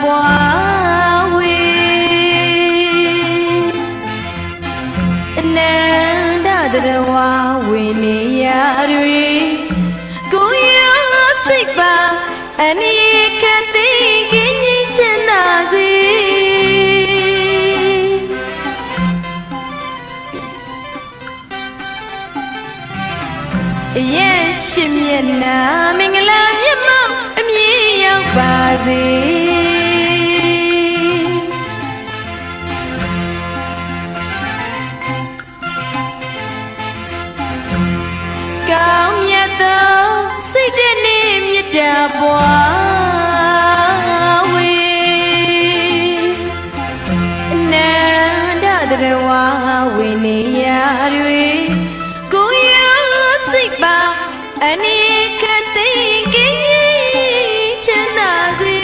ပွားဝေအနန္တတရဝဝေနေရတွေကိုရောစိတ်ပါအနိခတိကင်းကြီးချင်သာစေအရဲ့ရှင်မျက်နှာမင်္ဂလာမြတ်မောက်အမြင်ရောက်ပါစေ နှင့်မြတ်တာပွားဝေအနန္တတရဝဝိနေယတွေကိုရောစိတ်ပါအနိခတိကင်းကြီးချမ်းသာစေ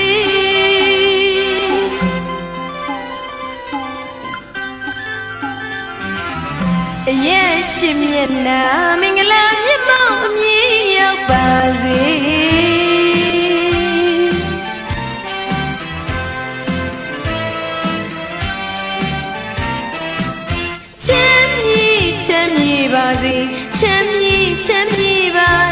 အရဲ့ရှင်မျက်နှာမင်္ဂလာမြတ်မောက်အမြင်ရောက်ပါစေ ပါစေချမ်းမြေချမ်းမြေပါစေပြ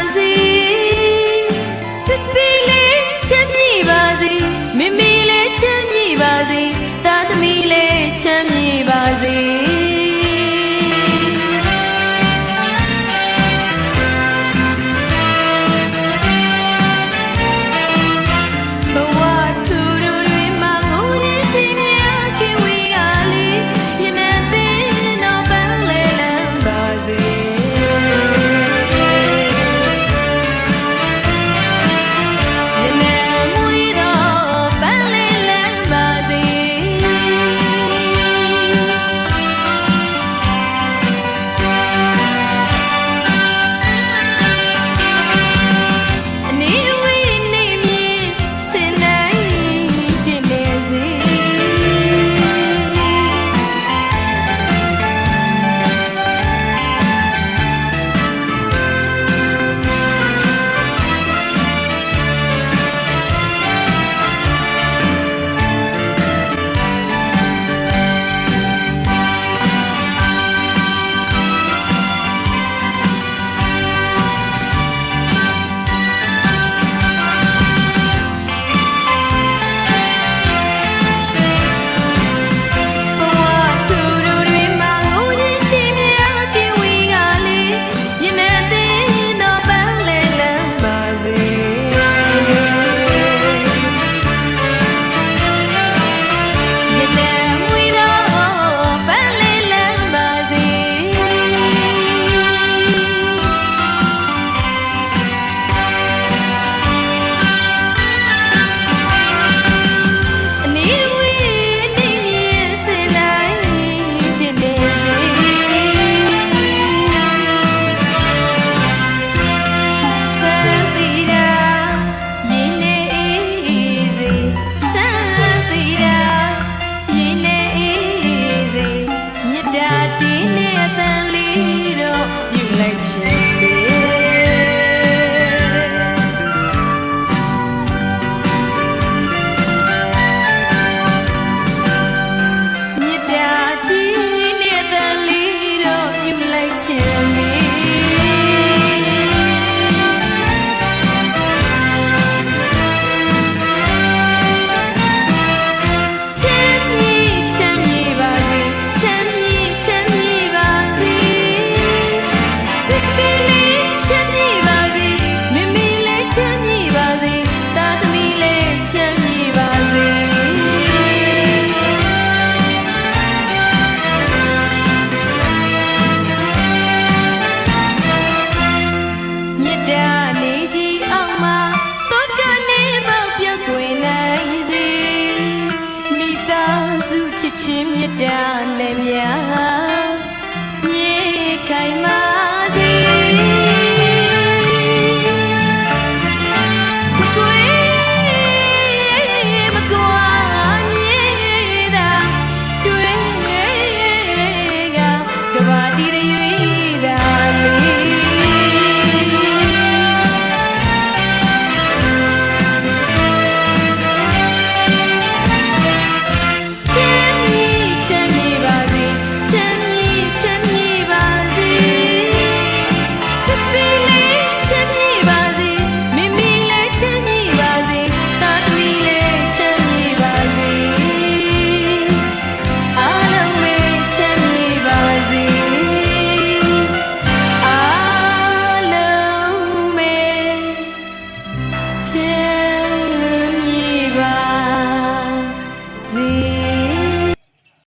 စ်ချင်းမြတ်တာနဲ့များ